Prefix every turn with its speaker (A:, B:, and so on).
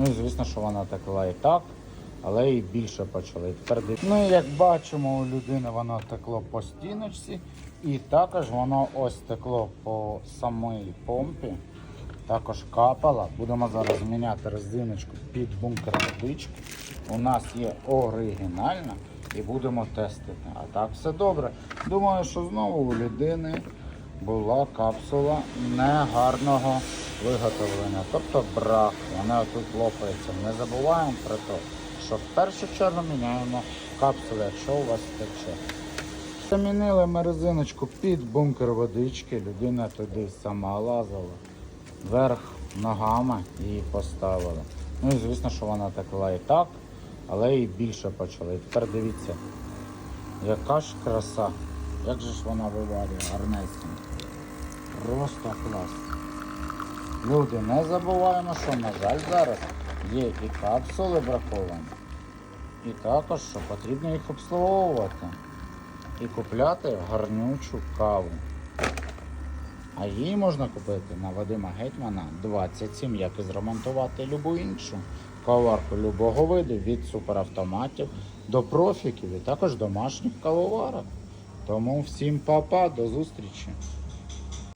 A: Ну і звісно, що вона текла і так, але і більше почала. І Ну і як бачимо, у людини воно текло по стіночці, і також воно ось текло по самій помпі. Також капала. Будемо зараз міняти резиночку під бункер водички. У нас є оригінальна і будемо тестити. А так все добре. Думаю, що знову у людини була капсула негарного виготовлення. Тобто брак. Вона тут лопається. Не забуваємо про те, що в першу чергу міняємо капсулу, якщо у вас тече. Замінили ми резиночку під бункер водички. Людина туди сама лазила. Вверх ногами її поставили. Ну і звісно, що вона текла і так, але і більше почала. І тепер дивіться, яка ж краса. Як же ж вона виварює гарнесенько. Просто клас. Люди, не забуваємо, що, на жаль, зараз є і капсули браковані, і також, що потрібно їх обслуговувати і купляти гарнючу каву. А її можна купити на Вадима Гетьмана 27, як і зремонтувати любу іншу каварку любого виду від суперавтоматів до профіків і також домашніх кавоварок. Тому всім па-па, до зустрічі!